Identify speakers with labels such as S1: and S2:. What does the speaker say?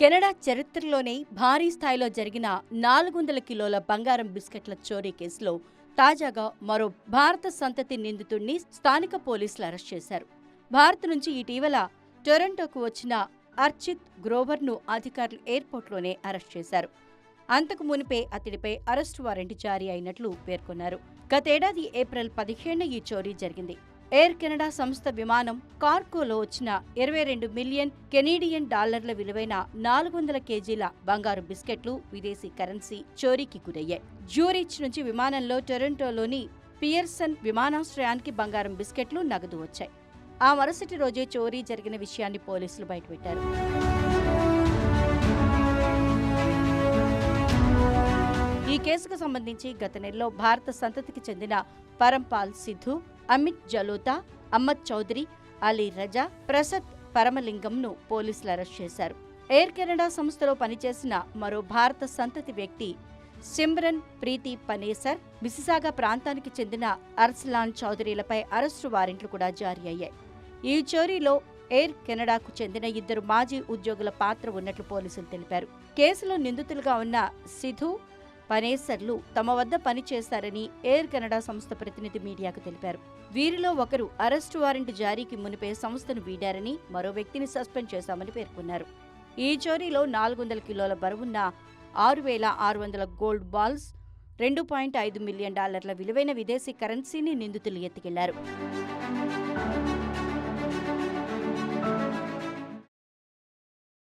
S1: Canada చరిత్రలోనే భారీ స్థాయిలో జరిగిన నాలుగు వందల కిలోల బంగారం బిస్కెట్ల చోరీ కేసులో తాజాగా మరో భారత సంతతి నిందితుడిని స్థానిక పోలీసులు అరెస్ట్ చేశారు. భారత్ నుంచి ఇటీవల టొరంటోకు వచ్చిన అర్చిత్ గ్రోవర్ను అధికారులు ఎయిర్పోర్ట్లోనే అరెస్ట్ చేశారు. అంతకు మునిపే అతడిపై అరెస్టు వారెంట్ జారీ అయినట్లు పేర్కొన్నారు. గతేడాది ఏప్రిల్ పదిహేను ఈ చోరీ జరిగింది. ఎయిర్ కెనడా సంస్థ విమానం కార్కోలో వచ్చిన ఇరవై రెండు మిలియన్ కెనీడియన్ డాలర్ల విలువైన నాలుగు వందల కేజీల బంగారు బిస్కెట్లు విదేశీ కరెన్సీ చోరీకి గురయ్యాయి. జ్యూరిచ్ నుంచి విమానంలో టొరంటోలోని పియర్సన్ విమానాశ్రయానికి బంగారం బిస్కెట్లు నగదు వచ్చాయి. ఆ మరుసటి రోజే చోరీ జరిగిన విషయాన్ని పోలీసులు బయటపెట్టారు. ఈ కేసుకు సంబంధించి గత నెలలో భారత సంతతికి చెందిన పరంపాల్ సిద్ధు అమిత్ జలోతా అహ్మద్ చౌదరి అలీ రజా ప్రసత్ పరమలింగంను పోలీసులు అరెస్ట్ చేశారు. ఎయిర్ కెనడా సంస్థలో పనిచేసిన మరో భారత సంతతి వ్యక్తి సిమ్రన్ ప్రీతి పనేసర్ మిసిసాగా ప్రాంతానికి చెందిన అర్సలాన్ చౌదరిలపై అరెస్టు వారెంట్లు కూడా జారీ అయ్యాయి. ఈ చోరీలో ఎయిర్ కెనడాకు చెందిన ఇద్దరు మాజీ ఉద్యోగుల పాత్ర ఉన్నట్లు పోలీసులు తెలిపారు. కేసులో నిందితులుగా ఉన్న సిధు పనేసర్లు తమ వద్ద పనిచేశారని ఎయిర్ కెనడా సంస్థ ప్రతినిధి మీడియాకు తెలిపారు. వీరిలో ఒకరు అరెస్టు వారెంట్ జారీకి మునిపే సంస్థను వీడారని మరో వ్యక్తిని సస్పెండ్ చేశామని పేర్కొన్నారు. ఈ చోరీలో నాలుగు వందల కిలోల బరువున్న ఆరు వేల ఆరు వందల గోల్డ్ బాల్స్ రెండు పాయింట్ ఐదు మిలియన్ డాలర్ల విలువైన విదేశీ కరెన్సీని నిందితులు ఎత్తుకెళ్ళారు.